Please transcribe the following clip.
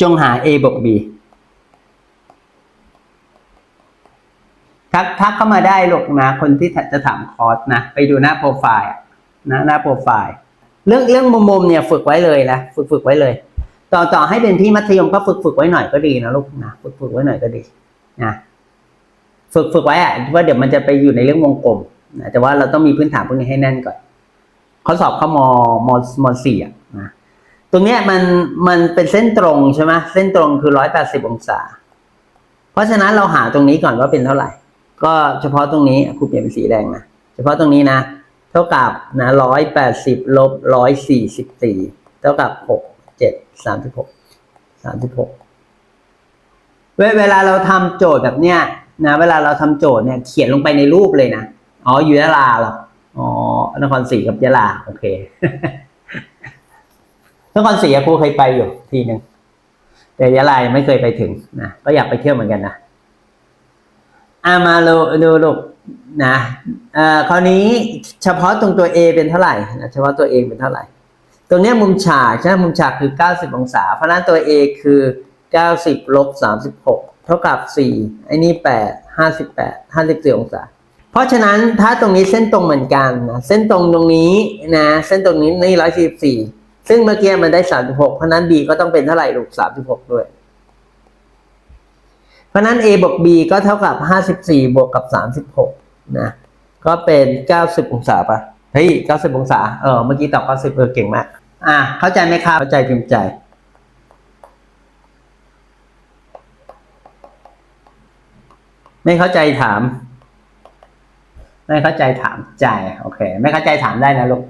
จงหา a บวก b ทักทักเข้ามาได้ลูกนะ คนที่จะถามคอร์สนะ ไปดูหน้าโปรไฟล์นะหน้าโปรไฟล์เรื่องเรื่องมุมมุมๆเนี่ยฝึกไว้เลยนะฝึกฝึกไว้เลย ต่อต่อให้เป็นพี่มัธยมก็ฝึกฝึกไว้หน่อยก็ดีนะลูกนะฝึกฝึกไว้หน่อยก็ดีนะฝึกฝึกไว้อะว่าเดี๋ยวมันจะไปอยู่ในเรื่องวงกลมนะแต่ว่าเราต้องมีพื้นฐานพวกนี้ให้แน่นก่อนเขาสอบเข้ามมมสี่อะนะ ตรงเนี้ยมันมันเป็นเส้นตรงใช่ไหมเส้นตรงคือร้อยแปดสิบองศา เพราะฉะนั้นเราหาตรงนี้ก่อนว่าเป็นเท่าไหร่ ก็เฉพาะตรงนี้ครูเปลี่ยนเป็นสีแดงนะเฉพาะตรงนี้นะ เท่ากับนะร้อยแปดสิบลบร้อยสี่สิบสี่เท่ากับหกเจ็ดสามสิบหกสามสิบหกเวลาเราทำโจทย์แบบเนี้ยนะเวลาเราทำโจทย์เนี่ยเขียนลงไปในรูปเลยนะอ๋ออยู่ยะลาหรออ๋อนครศรีกับยะลาโอเค นครศรีครูเคยไปอยู่ทีหนึ่งแต่ยะลายังไม่เคยไปถึงนะก็อยากไปเที่ยวเหมือนกันนะอามาดูดูลูกนะเอ่อคราวนี้เฉพาะตรงตัว A เป็นเท่าไหร่นะเฉพาะตัว A เป็นเท่าไหร่ ตรงนี้มุมฉากใช่ไหมมุมฉากคือ 90 องศา เพราะฉะนั้นตัว A คือ 90ลบ36 เท่ากับ 4 ไอ้นี่ 8 58 54 องศา เพราะฉะนั้นถ้าตรงนี้เส้นตรงเหมือนกันนะเส้นตรงตรงนี้นะเส้นตรงนี้นี่144 ซึ่งเมื่อกี้มันได้36เพราะนั้น B ก็ต้องเป็นเท่าไหร่ลูก36ด้วย เพราะนั้น A บวก B ก็เท่ากับ54บวกกับ36นะ ก็เป็น90องศาปะเฮ้ย90องศา เออ เมื่อกี้ตอบ90เออเก่งมาก อะ เข้าใจไหมครับ เข้าใจพิมพ์ใจไม่เข้าใจถาม ไม่เข้าใจถามใจ โอเค ไม่เข้าใจถามได้นะลูก